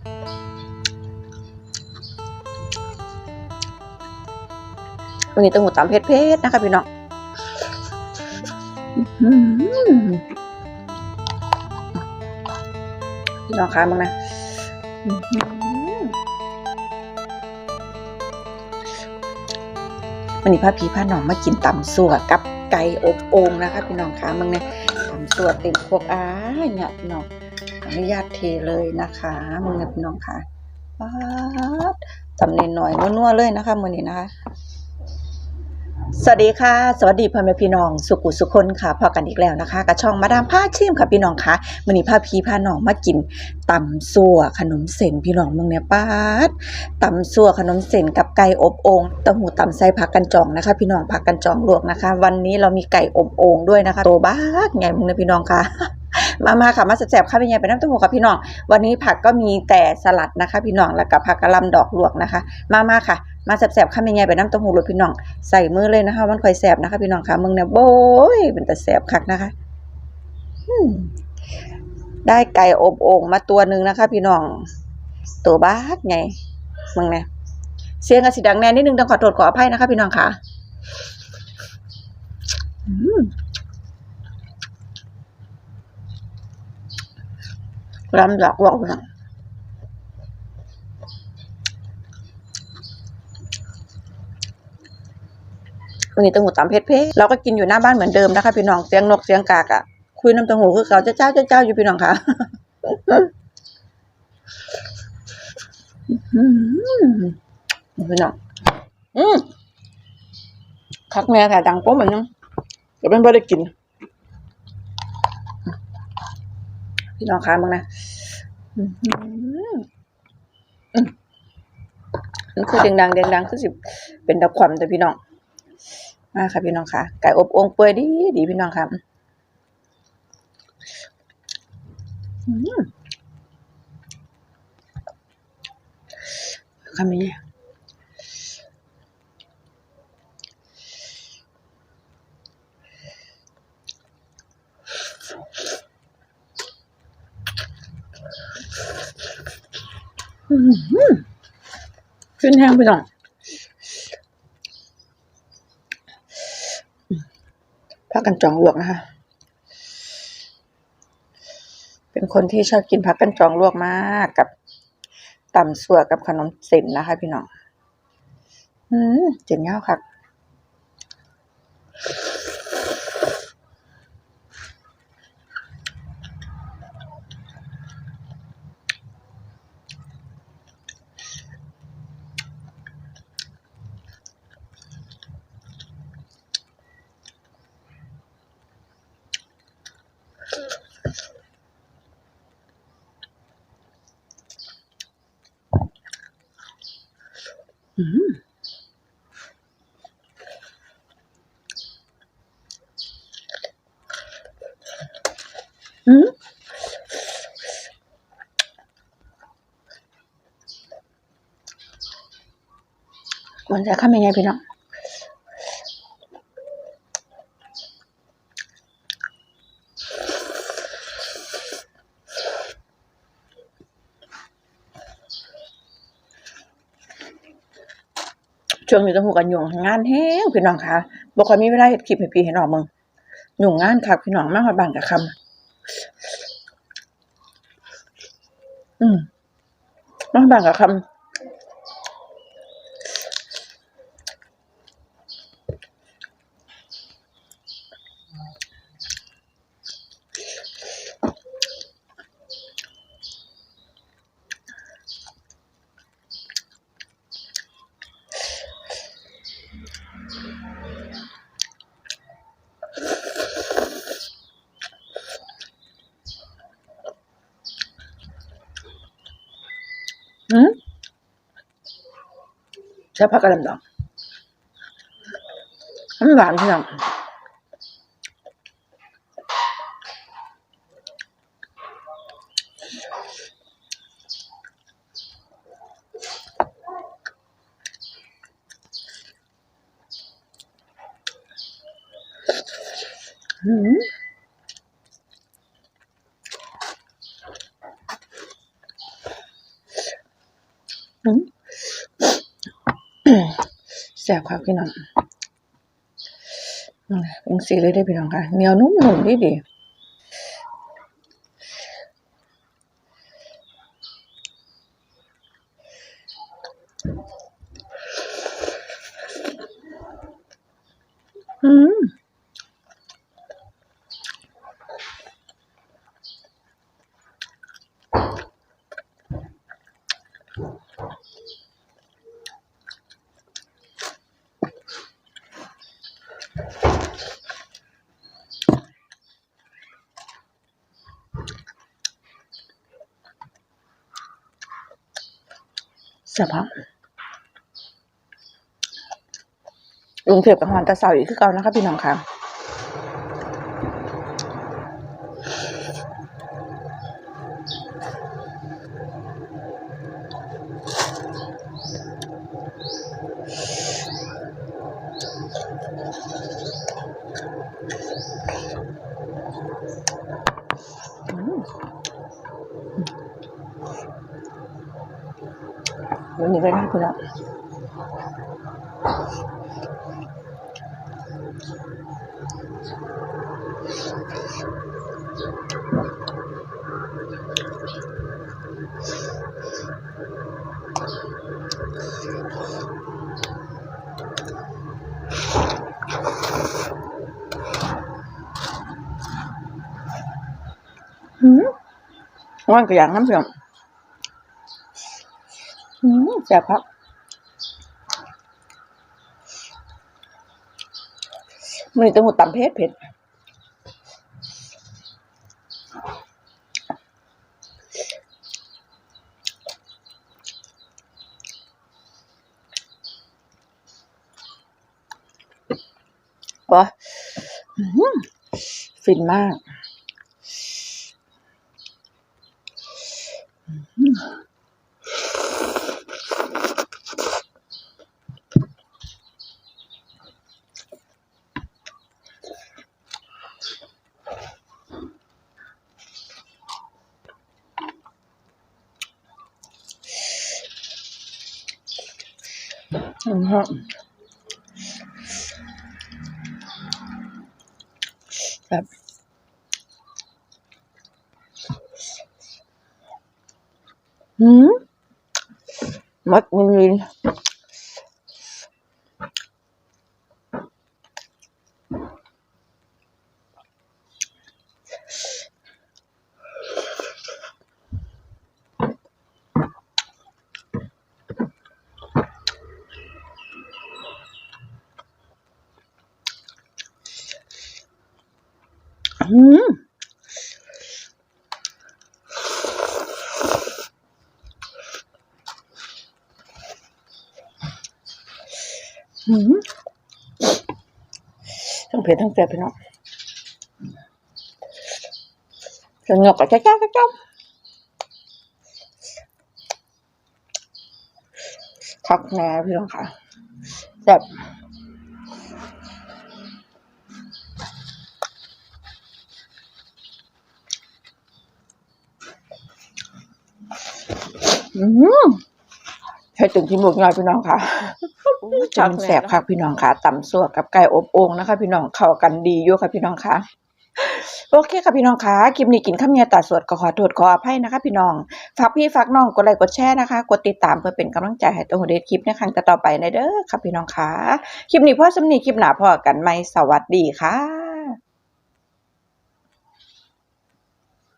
วันนี้ต้องหูตามเพชรเพชรนะคะพี่น้องน้อหือพี่น้องคะมึงนะวันนี้พาพี่พาน้องมากินตำสัวกับไก่อบโอ่งนะคะ พี่น้องคะมึงนี่ยตำสัวเต็มพวกอ้าเนี่ยพี่น้อง อนุญาตเทเลยนะคะมึงเนี่ยพี่น้องค่ะป๊าดตำเนนหน่อยนัวๆเลยนะคะมือนี้นะคะ สวัสดีค่ะ สวัสดีพ่อแม่พี่น้อง สุขุสุคนค่ะพอกันอีกแล้วนะคะกับช่องมาดามผ้าชิมค่ะพี่น้องค่ะมือนี้พาพี่พาน้องมากินตำซัวขนมเส้นพี่น้องเมืองเนี่ยป้าดตำซัวขนมเส้นกับไก่อบโอ่งเต้าหู้ตำไส้ผักกันจองนะคะ พี่น้องผักกันจองลวกนะคะ วันนี้เรามีไก่อบโอ่งด้วยนะคะโตบ้ากไงมึงเนี่ยพี่น้องค่ะ มามาค่ะมาแซ่บๆค่ะเป็นไงเป็นน้ำต้าหู้ค่ะพี่น้อง วันนี้ผักก็มีแต่สลัดนะคะ พี่น้องแล้วก็ผักกะหล่ำดอกลวกนะคะ มามาค่ะ มาแซ่บๆค่ะเป็นไงเป็นน้ำต้าหู้รสพี่น้องใส่มือเลยนะคะมันค่อยแสบนะคะ พี่น้องคะมึงเนี่ยโบยเป็นแต่แสบคักนะคะได้ไก่อบโอ่งมาตัวหนึ่งนะคะ พี่น้อง ตัวบ้าไงมึงเนี่ยเสียงอาสิดังแน่นิดนึงต้องขอโทษขออภัยนะคะ พี่น้องค่ะ อืม รำดอกบอกพี่น้องวันนี้ตังหูตามเพชรเพชรเราก็กินอยู่หน้าบ้านเหมือนเดิมนะคะพี่น้องเสียงนกเสียงกากอะคุยน้ำตังหูคือเขาเจ้าเจ้าเจ้าเจ้าอยู่พี่น้องค่ะอืมพี่น้องอืมคักแม่ถ่ดังโป๊ะเหมือนยังเดี๋ยวเป็นบ่ได้กิน พี่น้องคะมึงนะอืมอืมมันคือเดงดังเดียงดังคือสิเป็นดับความแต่พี่น้องมาค่ะพี่น้องค่ะไก่อบองเปื่อยดีดีพี่น้องค่ะอืมคำนี้อืม ขึ้นแห้งพี่น้องผักกันจองลวกนะคะ เป็นคนที่ชอบกินผักกันจองลวกมากกับตำสัวกับขนมเส้นนะคะ พี่น้อง อืมเจ๋งเงาค่ะ อืมมันจะข้ามยังไงพี่น้อง ช่วงนี้ต้องหูกันยุ่งงานแห้งพี่น้องค่ะบอกค่อยมีเวลาเห็ดคลิปให้พี่ให้น้องมึงยุ่งงานค่ะพี่น้องมาฮอดบ้านกับคำอืมมากบ้านกับคำ อืมใช้ผักกระเดำดองมันหวานพี่น้องอืม อืมแซ่บครับพี่น้องเป็นสีเลยได้พี่น้องค่ะเหนียวนุ่มๆดีดีอืม แซ่บครับลุงเทียบกับฮอนตะเสาอีกคือเก่านะคะพี่น้องค่ะวั นนี้ก็ได้คุณละอืมว่านกระยางน้ำเสียงอืม แซ่บครับมันนี้ต้องหูตำเผ็ดเผ็ดว้าฟินมากอื มฮะแบบหืมมัดมือหืมหืม ทั้งเผ็ดทั้งแซ่บพี่น้องจะงอกกับจ้าจ้าจ้าจ้าคักแน่พี่น้องค่ะแซ่บ อืมให้ตึงที่หมวกย่อยพี่น้องค่ะจำแสบค่ะพี่น้องค่ะตำซั่วกับไก่อบโอ่งนะคะ พี่น้องเข้ากันดีอยู่ค่ะพี่น้องค่ะโอเคค่ะพี่น้องค่ะคลิปนี้กินข้าวเมียตัดสวดก็ขอโทษขออภัยนะคะ พี่น้อง ฝากพี่ฝากน้องกดไลค์กดแชร์นะคะ กดติดตามเพื่อเป็นกำลังใจให้ตัวเดทคลิปในครั้งต่อๆไปในเด้อค่ะพี่น้องค่ะคลิปนี้พ่อสำนีคลิปหนาพอกันไหมสวัสดีค่ะ